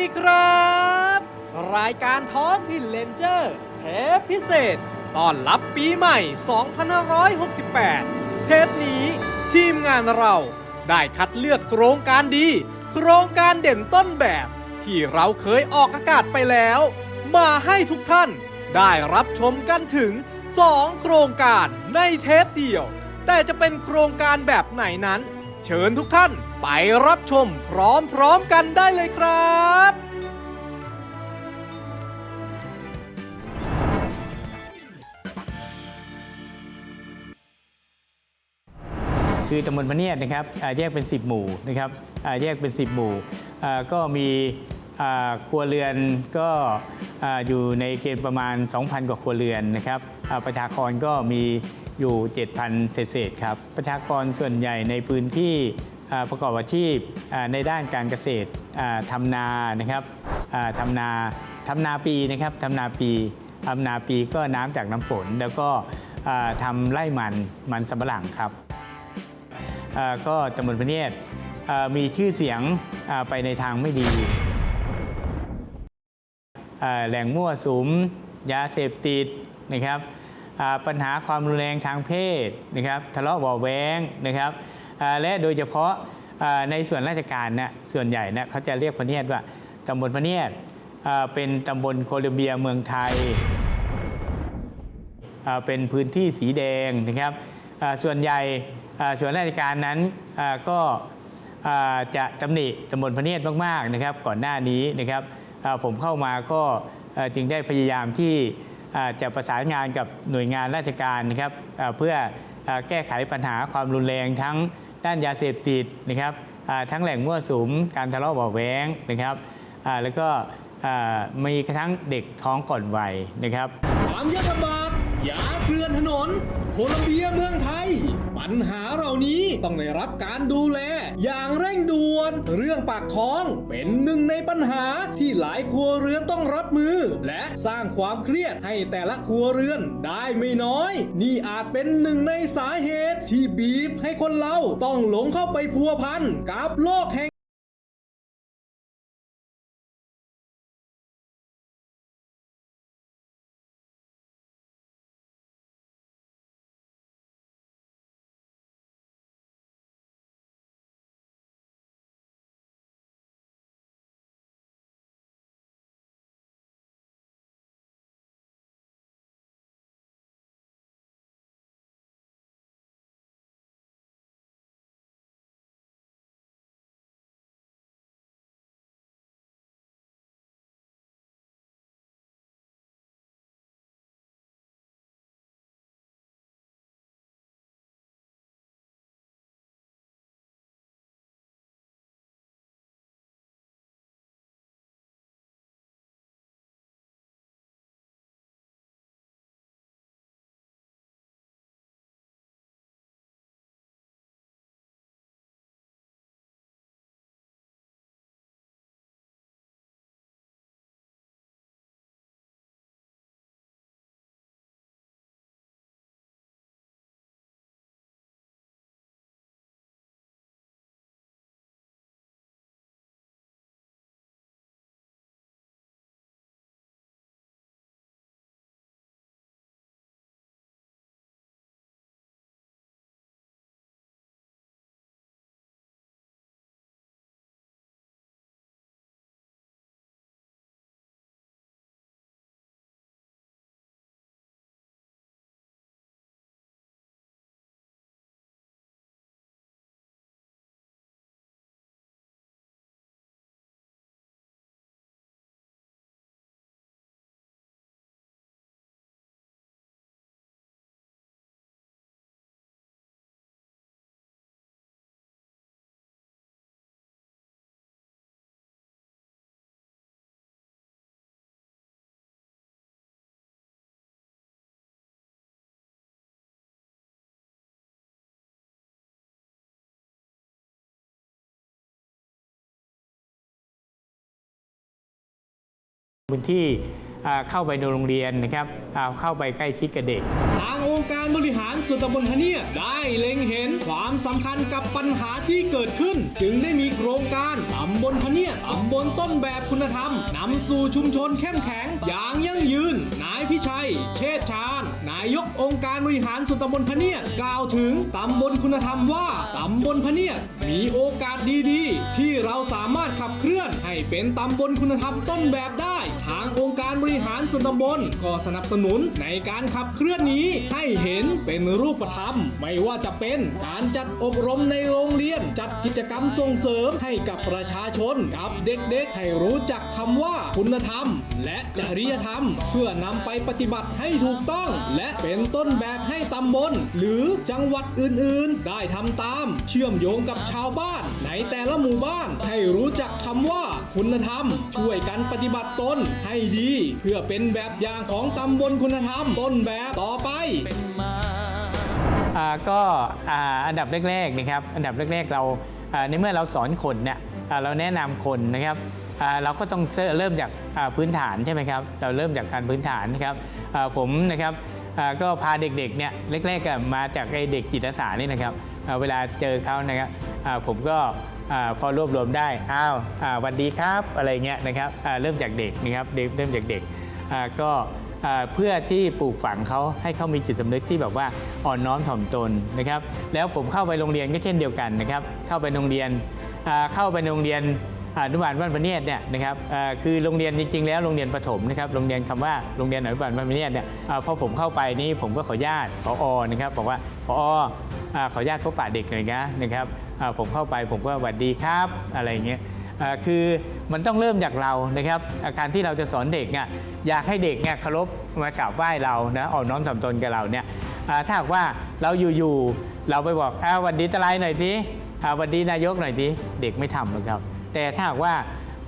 สดีครับ รายการท้องถิ่นเลนเจอร์เทปพิเศษต้อนรับปีใหม่ 2568 เทปนี้ทีมงานเราได้คัดเลือกโครงการดี โครงการเด่นต้นแบบ ที่เราเคยออกอากาศไปแล้ว มาให้ทุกท่านได้รับชมกันถึง 2 โครงการในเทปเดียว แต่จะเป็นโครงการแบบไหนนั้น เชิญทุกท่าน ไปรับชมพร้อมๆกันได้เลยครับ คือตำบลพะเนียดนะครับอ่าแยกเป็น 10 หมู่นะครับอ่าแยกเป็น 10 หมู่อ่าก็มีอ่าครัวเรือนก็อ่าอยู่ในเกณฑ์ประมาณ 2,000 กว่าครัวเรือนนะครับอ่าประชากรก็มีอยู่ 7,000 เศษๆครับ ประชากรส่วนใหญ่ในพื้นที่ ประกอบอาชีพในด้านการเกษตรทำนานะครับทำนาทำนาปีนะครับทำนาปีทำนาปีก็น้ำจากน้ำฝน แล้วก็ทำไร่มันมันสำปะหลังครับก็ตำบลพเนียดเอ่อมีชื่อเสียงไปในทางไม่ดี แหล่งมั่วสุม ยาเสพติดนะครับปัญหาความรุนแรงทางเพศนะครับทะเลาะบาะแว้งนะครับ และโดยเฉพาะในส่วนราชการนะส่วนใหญ่นะเขาจะเรียกพเนียดว่าตำบลพเนียดเป็นตำบลโคลอมเบียเมืองไทย เป็นพื้นที่สีแดงนะครับส่วนใหญ่ส่วนราชการนั้นก็จะตำหนิตำบลพเนียดมากๆนะครับ ก่อนหน้านี้นะครับผมเข้ามาก็จึงได้พยายามที่จะประสานงานกับหน่วยงานราชการนะครับเพื่อแก้ไขปัญหาความรุนแรงทั้ง ด้านยาเสพติดนะครับทั้งแหล่งมั่วสุมการทะเลาะเบาแว้งนะครับแล้วก็มีกระทั่งเด็กท้องก่อนวัยนะครับความยากลำบาก ยาเกลื่อนถนน โคลัมเบียเมืองไทย ปัญหาเหล่านี้ต้องได้รับการดูแล อย่างเร่งด่วน เรื่องปากท้องเป็นหนึ่งในปัญหาที่หลายครัวเรือนต้องรับมือ และสร้างความเครียดให้แต่ละครัวเรือนได้ไม่น้อย นี่อาจเป็นหนึ่งในสาเหตุที่บีบให้คนเราต้องหลงเข้าไปพัวพันกับโลกแห่ง พื้นที่เข้าไปในโรงเรียนนะครับเข้าไปใกล้ชิดกับเด็ก ทางองค์การบริหารส่วนตำบลพะเนียดได้เล็งเห็นความสำคัญกับปัญหาที่เกิดขึ้น จึงได้มีโครงการตำบลพะเนียดตำบลต้นแบบคุณธรรมนำสู่ชุมชนเข้มแข็งอย่างยั่งยืน นายพิชัย เชษชาญนายกองค์การบริหารส่วนตำบลพะเนียดกล่าวถึงตำบลคุณธรรมว่าตำบลพะเนียดมีโอกาสดีๆ ที่เราสามารถขับเคลื่อนให้เป็นตำบลคุณธรรมต้นแบบได้ Ah. องค์การบริหารส่วนตำบลก็สนับสนุนในการขับเคลื่อนนี้ให้เห็นเป็นรูปธรรม ไม่ว่าจะเป็นการจัดอบรมในโรงเรียน จัดกิจกรรมส่งเสริมให้กับประชาชนกับเด็กๆ ให้รู้จักคำว่าคุณธรรม และจริยธรรม เพื่อนำไปปฏิบัติให้ถูกต้อง และเป็นต้นแบบให้ตำบล หรือจังหวัดอื่นๆ ได้ทำตาม เชื่อมโยงกับชาวบ้านในแต่ละหมู่บ้าน ให้รู้จักคำว่าคุณธรรม ช่วยกันปฏิบัติตนให้ดี เพื่อเป็นแบบอย่างของตำบลคุณธรรมต้นแบบต่อไปอ่าก็อ่าอันดับแรกๆนะครับอันดับแรกๆเราอ่าในเมื่อเราสอนคนเนี่ยอ่าเราแนะนำคนนะครับอ่าเราก็ต้องเริ่มจากอ่าพื้นฐานใช่ไหมครับเราเริ่มจากการพื้นฐานนะครับอ่าผมนะครับอ่าก็พาเด็กๆเนี่ยแรกๆก็มาจากไอเด็กจิตอาสานี่นะครับ เวลาเจอเขานะครับผมก็อพอรวบรวมได้ อ้าววันดีครับอะไรเงี้ยนะครับเริ่มจากเด็กนะครับเด็กเริ่มจากเด็กก็เพื่อที่ปลูกฝังเขาให้เขามีจิตสำนึกที่แบบว่าอ่อนน้อมถ่อมตนนะครับ แล้วผมเข้าไปโรงเรียนก็เช่นเดียวกันนะครับ เข้าไปโรงเรียนเข้าไปโรงเรียนอนุบาลบ้านพระเนียดเนี่ยนะครับคือโรงเรียนจริง ๆ แล้วโรงเรียนประถมนะครับโรงเรียนคำว่าโรงเรียนอนุบาลบ้านพระเนียดเนี่ยพอผมเข้าไปนี่ผมก็ขออนุญาตผอนะครับบอกว่าผออ ขออนุญาตพบปะเด็กหน่อยนะนะครับผมเข้าไปผมก็สวัสดีครับอะไรเงี้ยคือมันต้องเริ่มจากเรานะครับอาการที่เราจะสอนเด็กเนี่ยอยากให้เด็กเนี่ยเคารพมากราบไหว้เรานะอ่อนน้อมถ่อมตนกับเราเนี่ยถ้าหากว่าเราอยู่ๆเราไปบอกอ้าววันดีตะไลหน่อยทีวันดีนายกหน่อยทีเด็กไม่ทำหรอกครับ แต่ถ้าหากว่า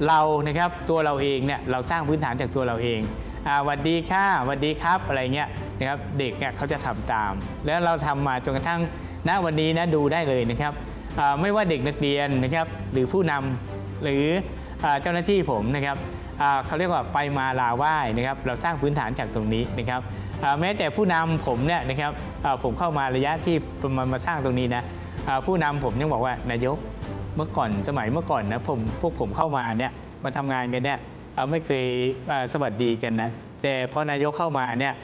เรานะครับตัวเราเองเนี่ยเราสร้างพื้นฐานจากตัวเราเองอวันดีค่ะวันดีครับอะไรเงี้ยนะครับเด็กเนี่ยเขาจะทำตาม แล้วเราทำมาจนกระทั่ง ณวันนี้นะดูได้เลยนะครับไม่ว่าเด็กนักเรียนนะครับหรือผู้นำหรืออเจ้าหน้าที่ผมนะครับเขาเรียกว่าไปมาลาไหว้นะครับเราสร้างพื้นฐานจากตรงนี้นะครับแม้แต่ผู้นำผมเนี่ยนะครับผมเข้ามาระยะที่มามาสร้างตรงนี้นะผู้นำผมยังบอกว่านายกเมื่อก่อนสมัยเมื่อก่อนนะผมพวกผมเข้ามาเนี่ยมาทำงานกันเนี่ยไม่เคยสวัสดีกันนะแต่พอนายกเข้ามาเนี่ย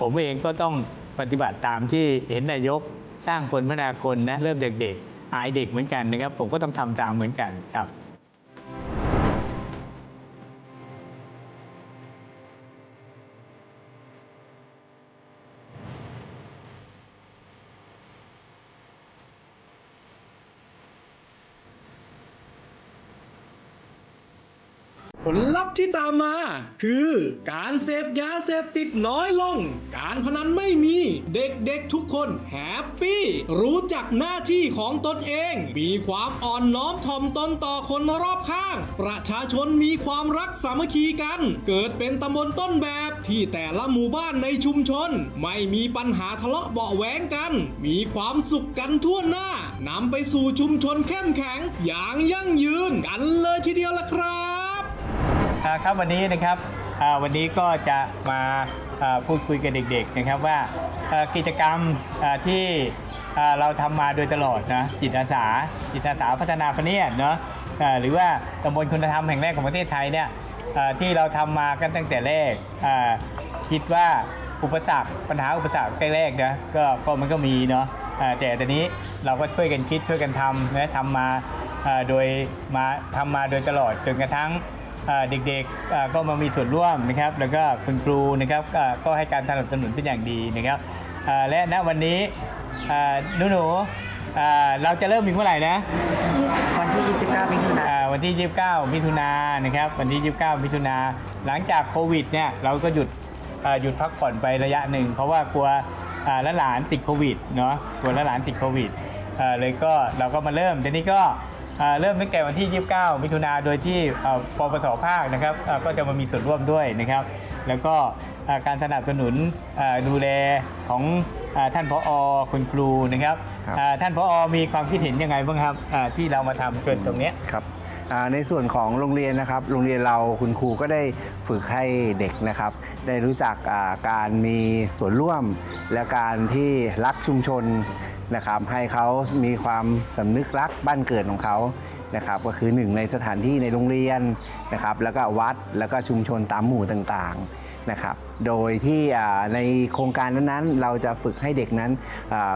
ผมเองก็ต้องปฏิบัติตามที่เห็นนายก สร้างคนพัฒนาคนนะเริ่มเด็กอายเด็กเหมือนกันนะครับผมก็ต้องทำตามเหมือนกันครับ ผลลัพธ์ที่ตามมา คือการเสพยาเสพติดน้อยลง การพนันไม่มี เด็กๆทุกคนแฮปปี้ รู้จักหน้าที่ของตนเอง มีความอ่อนน้อมถ่อมตนต่อคนรอบข้าง ประชาชนมีความรักสามัคคีกัน เกิดเป็นตำบลต้นแบบที่แต่ละหมู่บ้านในชุมชน ไม่มีปัญหาทะเลาะเบาแหวงกัน มีความสุขกันทั่วหน้านำไปสู่ชุมชนเข้มแข็ง อย่างยั่งยืนกันเลยทีเดียวละครับ อ่าครับวันนี้นะครับอ่าวันนี้ก็จะมาอ่าพูดคุยกับเด็กๆนะครับว่าอ่อกิจกรรมอ่าที่อ่าเราทำมาโดยตลอดนะจิตอาสาจิตอาสาพัฒนาพเนียดเนาะอ่าหรือว่าตำบลคุณธรรมแห่งแรกของประเทศไทยเนี่ยอ่าที่เราทำมากันตั้งแต่แรกอ่าคิดว่าอุปสรรคปัญหาอุปสรรคแรกๆนะก็ก็มันก็มีเนาะอ่าแต่ตอนนี้เราก็ช่วยกันคิดช่วยกันทำนะทำมาอ่าโดยมาทำมาโดยตลอดจนกระทั่ง เด็กๆอ่าก็มามีส่วนร่วมนะครับ แล้วก็คุณครูนะครับอ่าก็ให้การสนับสนุนเป็นอย่างดีนะครับอ่าและณวันนี้อ่าหนูๆอ่าเราจะเริ่มมีเมื่อไหร่นะวันที่ 29 มิถุนายนอ่าวันที่ 29 มิถุนายนนะครับ วันที่ 29 มิถุนายนหลังจากโควิดเนี่ยเราก็หยุดอ่าหยุดพักผ่อนไประยะหนึ่ง เพราะว่ากลัวอ่าหลานๆติดโควิดเนาะกลัวหลานๆติดโควิดอ่าเลยก็เราก็มาเริ่มทีนี้ก็อ่า เริ่มตั้งแต่วันที่ 29 มิถุนายนโดยที่อ่าปปสภาคนะครับอ่าก็จะมามีส่วนร่วมด้วยนะครับ แล้วก็อ่าการสนับสนุนอ่าดูแลของอ่าท่านผอคุณครูนะครับครับอ่าท่านผอมีความคิดเห็นยังไงบ้างครับอ่าที่เรามาทำเกินตรงเนี้ยครับอ่า ในส่วนของโรงเรียนนะครับ โรงเรียนเราคุณครูก็ได้ฝึกให้เด็กนะครับ ได้รู้จักการมีส่วนร่วม และการที่รักชุมชนนะครับ ให้เขามีความสำนึกรักบ้านเกิดของเขานะครับก็คือหนึ่งในสถานที่ในโรงเรียนนะครับ แล้วก็วัดแล้วก็ชุมชนตามหมู่ต่างๆ นะครับ โดยที่ในโครงการนั้นๆ เราจะฝึกให้เด็กนั้น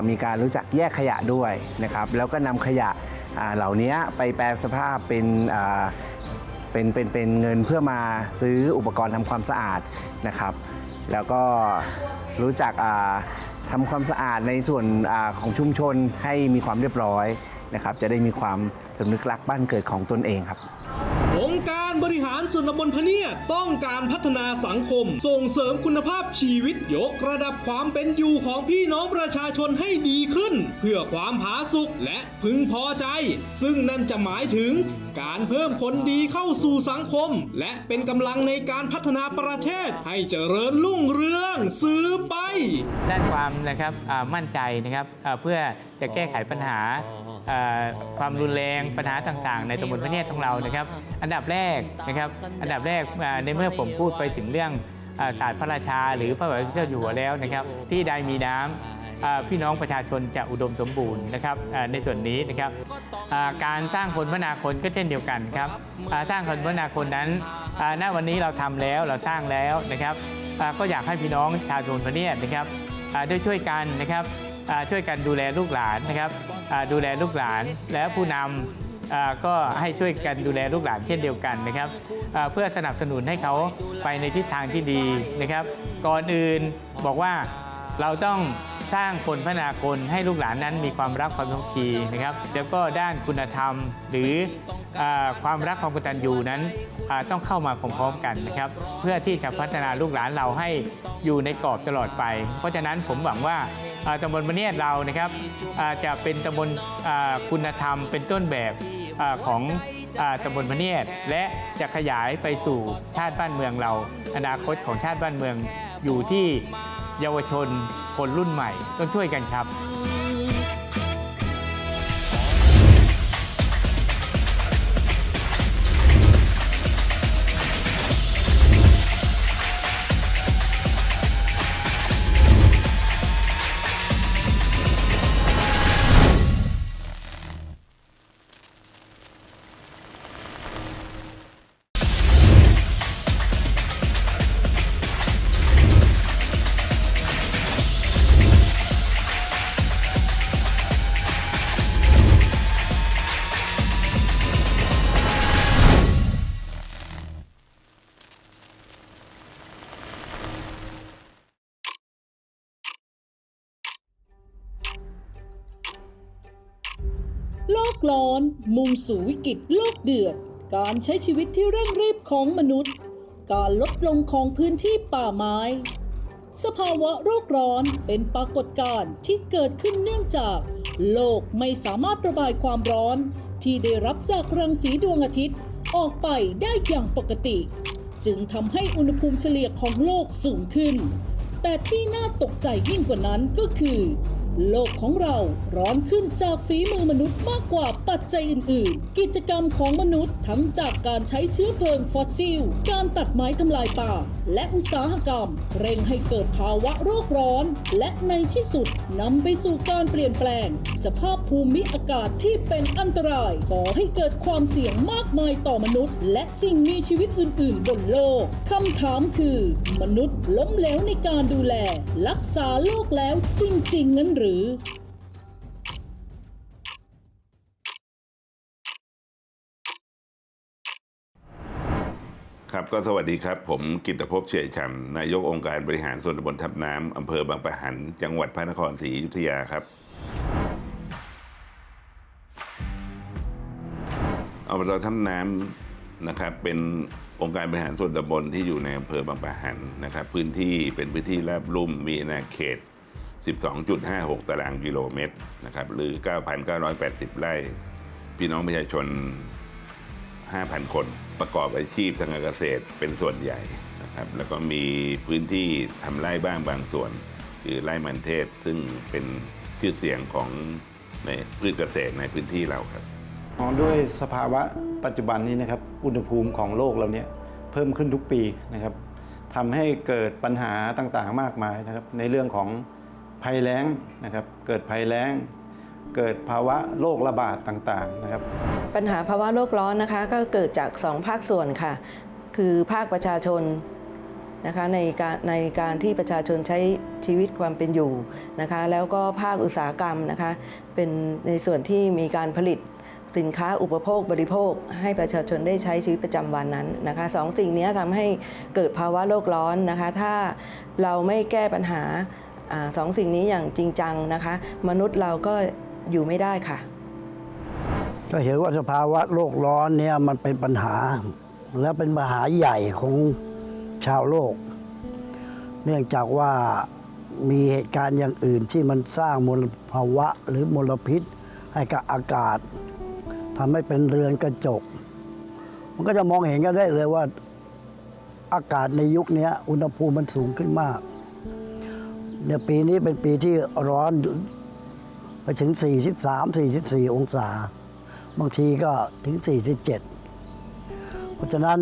มีการรู้จักแยกขยะด้วยนะครับ แล้วก็นำขยะเหล่านี้ไปแปลสภาพเป็นเป็นเป็นเป็นเงินเพื่อมาซื้ออุปกรณ์ทำความสะอาดนะครับ แล้วก็รู้จักอ่าทำความสะอาดในส่วนอของชุมชนให้มีความเรียบร้อยนะครับ จะได้มีความสำนึกรักบ้านเกิดของตนเองครับ ส่วนตำบลพะเนียดต้องการพัฒนาสังคม ส่งเสริมคุณภาพชีวิตยกระดับความเป็นอยู่ของพี่น้องประชาชนให้ดีขึ้น เพื่อความผาสุกและพึงพอใจ ซึ่งนั่นจะหมายถึงการเพิ่มคนดีเข้าสู่สังคม และเป็นกำลังในการพัฒนาประเทศให้เจริญรุ่งเรืองสืบไป ด้านความนะครับอ่ามั่นใจนะครับอ่าเพื่อจะแก้ไขปัญหาอ่า ความรุนแรงปัญหาต่างๆ ในตำบลพระเนียดของเรานะครับ อันดับแรกนะครับอันดับแรกในเมื่อผมพูดไปถึงเรื่องศาสตร์พระราชา หรือพระบาทสมเด็จเจ้าอยู่หัวแล้วนะครับ ที่ใดมีน้ำอ่าพี่น้องประชาชนจะอุดมสมบูรณ์นะครับในส่วนนี้นะครับการสร้างคนพนาคนก็เช่นเดียวกันครับสร้างคนพนาคนนั้นณวันนี้เราทำแล้วเราสร้างแล้วนะครับก็อยากให้พี่น้องชาวตำบลพระเนียดนะครับด้วยช่วยกันนะครับ ช่วยกันดูแลลูกหลานนะครับดูแลลูกหลานและผู้นำอ่าก็ให้ช่วยกันดูแลลูกหลานเช่นเดียวกันนะครับเพื่อสนับสนุนให้เขาไปในทิศทางที่ดีนะครับ ก่อนอื่นบอกว่าเราต้อง สร้างคนพัฒนาคนให้ลูกหลานนั้นมีความรักความสามัคคีนะครับ แล้วก็ด้านคุณธรรมหรืออความรักความกตัญญูนั้นต้องเข้ามาพร้อมๆกันนะครับ เพื่อที่จะพัฒนาลูกหลานเราให้อยู่ในกรอบตลอดไป เพราะฉะนั้นผมหวังว่าตำบลมะเนียดเรานะครับจะเป็นตำบลคุณธรรมเป็นต้นแบบอของอตำบลมะเนียดและจะขยายไปสู่ชาติบ้านเมืองเรา อนาคตของชาติบ้านเมืองอยู่ที่ เยาวชนคนรุ่นใหม่ต้องช่วยกันครับ กร้อน มุมสู่วิกฤตโลกเดือด การใช้ชีวิตที่เร่งรีบของมนุษย์ การลดลงของพื้นที่ป่าไม้ สภาวะโรคร้อนเป็นปรากฏการณ์ที่เกิดขึ้นเนื่องจาก โลกไม่สามารถระบายความร้อน ที่ได้รับจากรังสีดวงอาทิตย์ออกไปได้อย่างปกติ จึงทำให้อุณหภูมิเฉลี่ยของโลกสูงขึ้น แต่ที่น่าตกใจยิ่งกว่านั้นก็คือ โลกของเราร้อนขึ้นจากฝีมือมนุษย์มากกว่าปัจจัยอื่น ๆ กิจกรรมของมนุษย์ทั้งจากการใช้เชื้อเพลิงฟอสซิล การตัดไม้ทำลายป่า และอุตสาหกรรม เร่งให้เกิดภาวะโรคร้อน และในที่สุดนำไปสู่การเปลี่ยนแปลง สภาพภูมิอากาศที่เป็นอันตรายก่อให้เกิดความเสี่ยงมากมายต่อมนุษย์ และสิ่งมีชีวิตอื่น ๆ บนโลกคำถามคือ มนุษย์ล้มเหลวในการดูแล รักษาโลกแล้วจริงๆนั้นหรือครับก็สวัสดีครับ ผมกิตภพเฉยฉำนายกองค์การบริหารส่วนตำบลทับน้ำอำเภอบางปะหัน จังหวัดพระนครศรีอยุธยาครับ อบตทับน้ำนะครับ เป็นองค์การบริหารส่วนตำบลที่อยู่ในอำเภอบางปะหันนะครับ พื้นที่เป็นพื้นที่ราบลุ่มมีอาณาเขต 12.56 ตารางกิโลเมตรนะครับหรือ 9,980 ไร่ พี่น้องประชาชน 5,000 คนประกอบอาชีพทางการเกษตรเป็นส่วนใหญ่นะครับแล้วก็มีพื้นที่ทำไร่บ้างบางส่วน คือไร่มันเทศซึ่งเป็นชื่อเสียงของในพืชเกษตรในพื้นที่เราครับด้วยสภาวะปัจจุบันนี้นะครับอุณหภูมิของโลกเราเนี่ยเพิ่มขึ้นทุกปีนะครับทำให้เกิดปัญหาต่างๆมากมายนะครับในเรื่องของ ภัยแล้งนะครับ เกิดภัยแล้ง เกิดภาวะโรคระบาดต่างๆนะครับ ปัญหาภาวะโลกร้อนนะคะ ก็เกิดจากสองภาคส่วนค่ะ คือภาคประชาชนนะคะในการในการที่ประชาชนใช้ชีวิตความเป็นอยู่นะคะ แล้วก็ภาคอุตสาหกรรมนะคะ เป็นในส่วนที่มีการผลิตสินค้าอุปโภคบริโภค ให้ประชาชนได้ใช้ชีวิตประจำวันนั้นนะคะสองสิ่งนี้ทำให้เกิดภาวะโลกร้อนนะคะ ถ้าเราไม่แก้ปัญหา อสองสิ่งนี้อย่างจริงจังนะคะ มนุษย์เราก็อยู่ไม่ได้ค่ะ ก็เห็นว่าสภาวะโลกร้อนเนี่ยมันเป็นปัญหา และเป็นปัญหาใหญ่ของชาวโลก เนื่องจากว่ามีเหตุการณ์อย่างอื่นที่มันสร้างมลภาวะหรือมลพิษ ให้กับอากาศทำให้เป็นเรือนกระจก มันก็จะมองเห็นกันได้เลยว่าอากาศในยุคนี้อุณหภูมิมันสูงขึ้นมาก เนี่ยปีนี้เป็นปีที่ร้อนไปถึง 43 44 องศา บางทีก็ถึง 47 เพราะฉะนั้น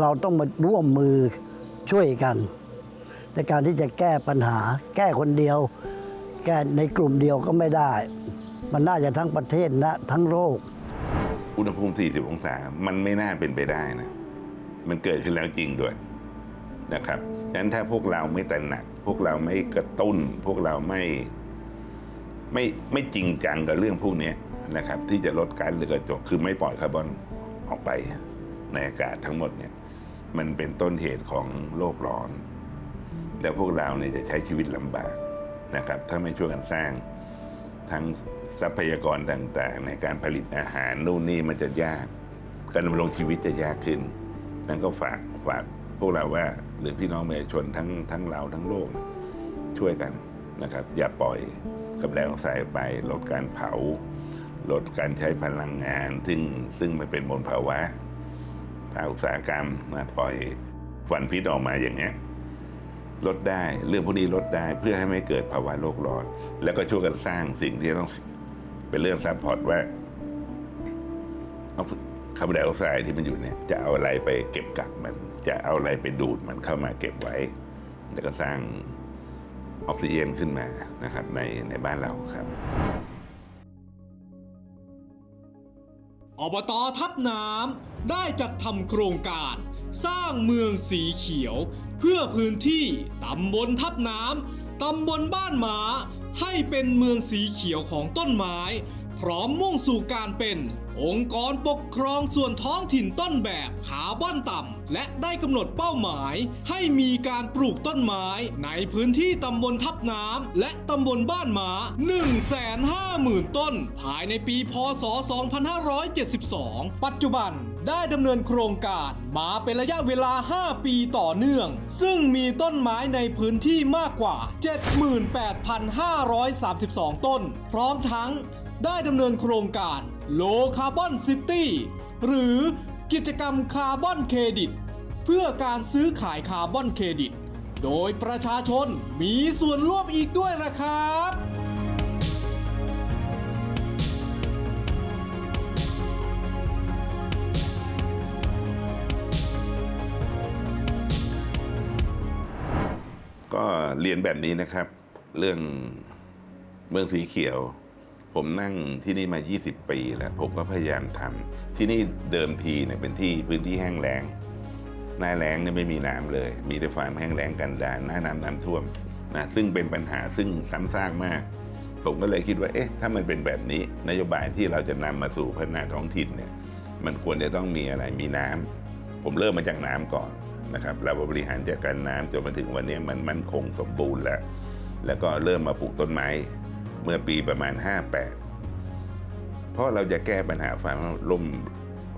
เราต้องมาร่วมมือช่วยกัน ในการที่จะแก้ปัญหา แก้คนเดียว แก้ในกลุ่มเดียวก็ไม่ได้ มันน่าจะทั้งประเทศนะทั้งโลก อุณหภูมิ 40 องศา มันไม่น่าเป็นไปได้นะ มันเกิดขึ้นแล้วจริงด้วยนะครับฉะนั้นถ้าพวกเราไม่ตระหนัก พวกเราไม่กระตุ้น พวกเราไม่ไม่ไม่จริงจังกับเรื่องพวกนี้นะครับ ที่จะลดการเรือนกระจกคือไม่ปล่อยคาร์บอนออกไปในอากาศทั้งหมดเนี่ย มันเป็นต้นเหตุของโลกร้อน แล้วพวกเราเนี่ยจะใช้ชีวิตลำบากนะครับ ถ้าไม่ช่วยกันสร้างทั้งทรัพยากรต่างๆ ในการผลิตอาหารนู่นนี่มันจะยาก การดำรงชีวิตจะยากขึ้นนั้นก็ฝากฝากพวกเราว่า หรือพี่น้องประชาชนทั้งทั้งเราทั้งโลกช่วยกันนะครับ อย่าปล่อยกับแรงสายไป ลดการเผา ลดการใช้พลังงาน ซึ่งซึ่งมันเป็นมลภาวะภาคอุตสาหกรรมมาปล่อยควันพิษออกมาอย่างเงี้ยลดได้เรื่องพวกนี้ลดได้เพื่อให้ไม่เกิดภาวะโลกร้อน แล้วก็ช่วยกันสร้างสิ่งที่ต้องเป็นเรื่องซัพพอร์ตว่าเอา คาร์บอนไดออกไซด์ที่มันอยู่เนี่ยจะเอาอะไรไปเก็บกักมัน จะเอาอะไรไปดูดมันเข้ามาเก็บไว้ แล้วก็สร้างออกซิเจนขึ้นมานะครับในในบ้านเราครับอบตทับน้ำได้จัดทำโครงการ สร้างเมืองสีเขียว เพื่อพื้นที่ตำบลทับน้ำตำบลบ้านหมา ให้เป็นเมืองสีเขียวของต้นไม้ พร้อมมุ่งสู่การเป็น องค์กรปกครองส่วนท้องถิ่นต้นแบบคาร์บอนต่ำ และได้กำหนดเป้าหมาย ให้มีการปลูกต้นไม้ ในพื้นที่ตำบลทับน้ำและตำบลบ้านหมา150,000 ต้น ภายในปีพศ 2572 ปัจจุบันได้ดำเนินโครงการมาเป็นระยะเวลา 5 ปีต่อเนื่อง ซึ่งมีต้นไม้ในพื้นที่มากกว่า 78,532 ต้น พร้อมทั้ง ได้ดำเนินโครงการ Low Carbon City หรือกิจกรรมคาร์บอนเครดิต เพื่อการซื้อขายคาร์บอนเครดิต โดยประชาชนมีส่วนร่วมอีกด้วยนะครับก็เรียนแบบนี้นะครับ เรื่องเมืองสีเขียว ผมนั่งที่นี่มา 20 ปีแล้ว ผมก็พยายามทำที่นี่เดิมทีเนี่ยเป็นที่พื้นที่แห้งแล้ง หน้าแล้งเนี่ยไม่มีน้ำเลย มีแต่ความแห้งแล้งกันดารหน้าน้ำน้ำท่วมนะซึ่งเป็นปัญหาซึ่งซ้ำซากมาก ผมก็เลยคิดว่าเอ๊ะถ้ามันเป็นแบบนี้นโยบายที่เราจะนำมาสู่พัฒนาท้องถิ่นเนี่ยมันควรจะต้องมีอะไรมีน้ำผมเริ่มมาจากน้ำก่อนนะครับเราบริหารจัดการน้ำจนมาถึงวันนี้มันมั่นคงสมบูรณ์แล้ว แล้วก็เริ่มมาปลูกต้นไม้ เมื่อปีประมาณ 58 เพราะเราจะแก้ปัญหาความร่ม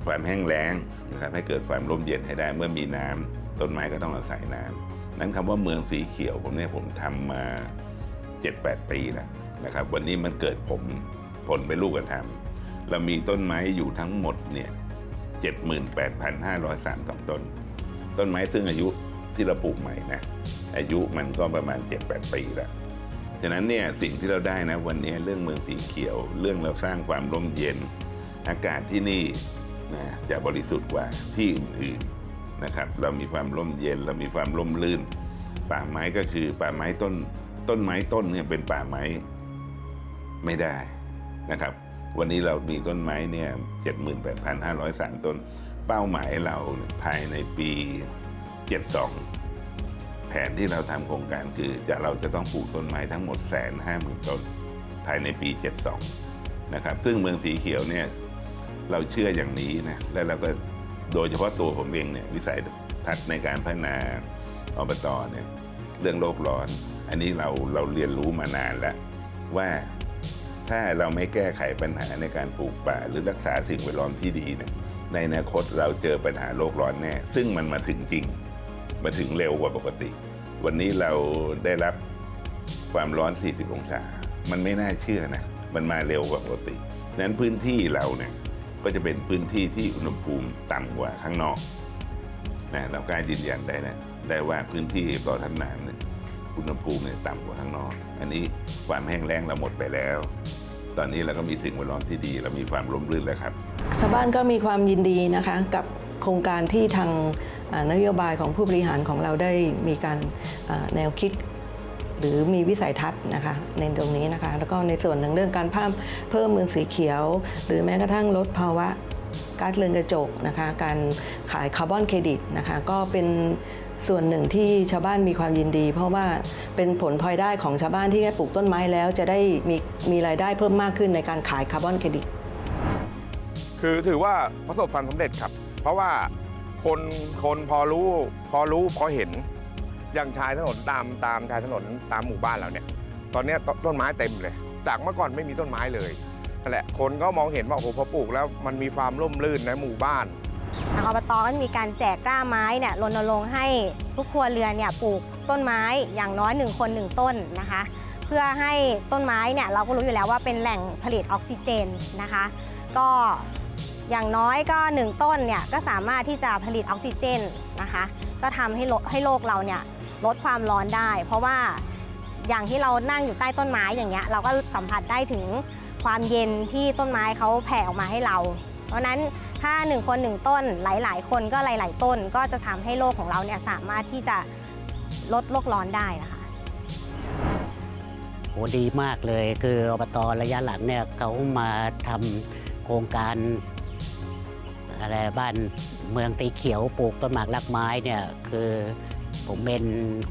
ความแห้งแล้งนะครับให้เกิดความร่มเย็นให้ได้เมื่อมีน้ำต้นไม้ก็ต้องอาศัยน้ำนั้นคำว่าเมืองสีเขียวผมเนี่ยผมทำมา 7-8 ปีแล้วนะครับ วันนี้มันเกิดผมผลเป็นลูกธรรมเรามีต้นไม้อยู่ทั้งหมดเนี่ย78,532 ต้น ต้นไม้ซึ่งอายุที่เราปลูกใหม่นะอายุมันก็ประมาณ 7-8 ปีแล้ว ฉะนั้นเนี่ยสิ่งที่เราได้นะวันนี้เรื่องเมืองสีเขียว เรื่องเราสร้างความร่มเย็น อากาศที่นี่นะจะบริสุทธิ์กว่าที่อื่นๆนะครับ เรามีความร่มเย็น เรามีความร่มรื่น ป่าไม้ก็คือป่าไม้ต้นต้นไม้ต้นเนี่ยเป็นป่าไม้ไม่ได้นะครับ วันนี้เรามีต้นไม้เนี่ย78,503ต้น เป้าหมายเราภายในปี72แผนที่เราทำโครงการคือจะเราจะต้องปลูกต้นไม้ทั้งหมดแสนห้าหมื่นต้นภายในปี 72 นะครับ ซึ่งเมืองสีเขียวเนี่ยเราเชื่ออย่างนี้นะ และเราก็โดยเฉพาะตัวผมเองเนี่ยวิสัยทัศน์ในการพัฒนาอบตเนี่ยเรื่องโลกร้อน อันนี้เราเราเรียนรู้มานานแล้ว ว่าถ้าเราไม่แก้ไขปัญหาในการปลูกป่า หรือรักษาสิ่งแวดล้อมที่ดีเนี่ยในอนาคตเราเจอปัญหาโลกร้อนแน่ ซึ่งมันมาถึงจริง มาถึงเร็วกว่าปกติ วันนี้เราได้รับความร้อน 40 องศา มันไม่น่าเชื่อนะ มันมาเร็วกว่าปกติดังนั้นพื้นที่เราเนี่ยก็จะเป็นพื้นที่ที่อุณหภูมิต่ำกว่าข้างนอกนะเรากล้ายืนยันได้นะได้ว่าพื้นที่ต่อท่านน้ำเนี่ยอุณหภูมิเนี่ยต่ำกว่าข้างนอก อันนี้ความแห้งแล้งเราหมดไปแล้ว ตอนนี้เราก็มีสิ่งแวดล้อมที่ดี เรามีความร่มรื่นแล้วครับ ชาวบ้านก็มีความยินดีนะคะกับโครงการที่ทาง นโยบายของผู้บริหารของเราได้มีการแนวคิดหรือมีวิสัยทัศน์นะคะในตรงนี้นะคะ แล้วก็ในส่วนหนึ่งเรื่องการเพิ่มเพิ่มเมืองสีเขียว หรือแม้กระทั่งลดภาวะก๊าซเรือนกระจกนะคะการขายคาร์บอนเครดิตนะคะก็เป็นส่วนหนึ่งที่ชาวบ้านมีความยินดี เพราะว่าเป็นผลพลอยได้ของชาวบ้านที่ได้ปลูกต้นไม้แล้วจะได้มีมีรายได้เพิ่มมากขึ้นในการขายคาร์บอนเครดิตคือถือว่าประสบความสำเร็จครับ เพราะว่า คนคนพอรู้พอรู้พอเห็นอย่างชายถนนตามตามชายถนนตามหมู่บ้านเราเนี่ย ตอนนี้ตต้นไม้เต็มเลย จากเมื่อก่อนไม่มีต้นไม้เลยนั่นแหละคนก็มองเห็นว่าโอ้โหพอปลูกแล้วมันมีความร่มรื่นในหมู่บ้านทางอบตก็มีการแจกกล้าไม้เนี่ยรณรงค์ให้ทุกครัวเรือนเนี่ยปลูกต้นไม้อย่างน้อยหนึ่งคนหนึ่งต้นนะคะ เพื่อให้ต้นไม้เนี่ยเราก็รู้อยู่แล้วว่าเป็นแหล่งผลิตออกซิเจนนะคะ ก็ อย่างน้อยก็หนึ่งต้นเนี่ยก็สามารถที่จะผลิตออกซิเจนนะคะ ก็ทำให้โลกให้โลกเราเนี่ยลดความร้อนได้ เพราะว่าอย่างที่เรานั่งอยู่ใต้ต้นไม้อย่างเงี้ยเราก็สัมผัสได้ถึงความเย็นที่ต้นไม้เขาแผ่ออกมาให้เรา เพราะนั้นถ้าหนึ่งคนหนึ่งต้นหลาย ๆ คนก็หลาย ๆ ต้นก็จะทำให้โลกของเราเนี่ยสามารถที่จะลดโลกร้อนได้นะคะโหดีมากเลยคืออบตระยะหลังเนี่ยเขามาทำโครงการ อะไรบ้านเมืองสีเขียวปลูกต้นหมากรักไม้เนี่ยคือผมเป็น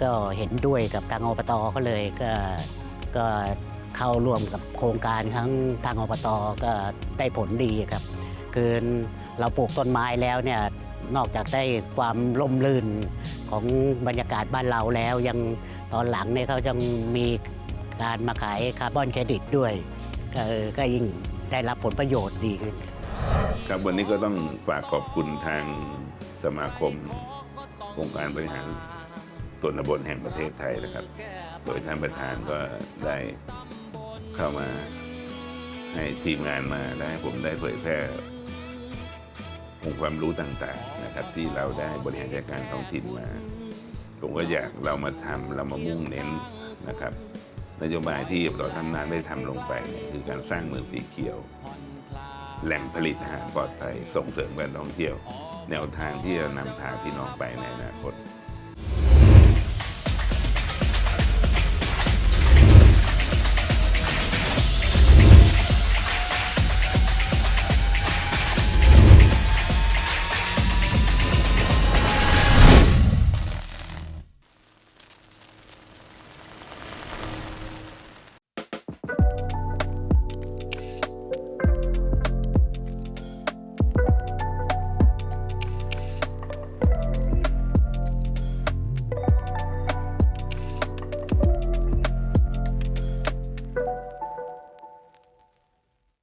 ก็เห็นด้วยกับทางอบตเขาเลยก็ก็เข้าร่วมกับโครงการทั้งทางอบตก็ได้ผลดีครับ คือเราปลูกต้นไม้แล้วเนี่ยนอกจากได้ความร่มรื่นของบรรยากาศบ้านเราแล้วยังตอนหลังเนี่ยเขาจะมีการมาขายคาร์บอนเครดิตด้วยก็ยิ่งได้รับผลประโยชน์ดีขึ้น ครับวันนี้ก็ต้องฝากขอบคุณทางสมาคมองค์การบริหารส่วนตำบลแห่งประเทศไทยนะครับ โดยท่านประธานก็ได้เข้ามาให้ทีมงานมาและให้ผมได้เผยแพร่องค์ความรู้ต่างๆนะครับ ที่เราได้บริหารจัดการท้องถิ่นมา ผมก็อยากเรามาทำเรามามุ่งเน้นนะครับ นโยบายที่เราทำนานได้ทำลงไป คือการสร้างเมืองสีเขียว แหล่งผลิตอาหารปลอดภัยส่งเสริมการท่องเที่ยว แนวทางที่จะนำพาพี่น้องไปในอนาคต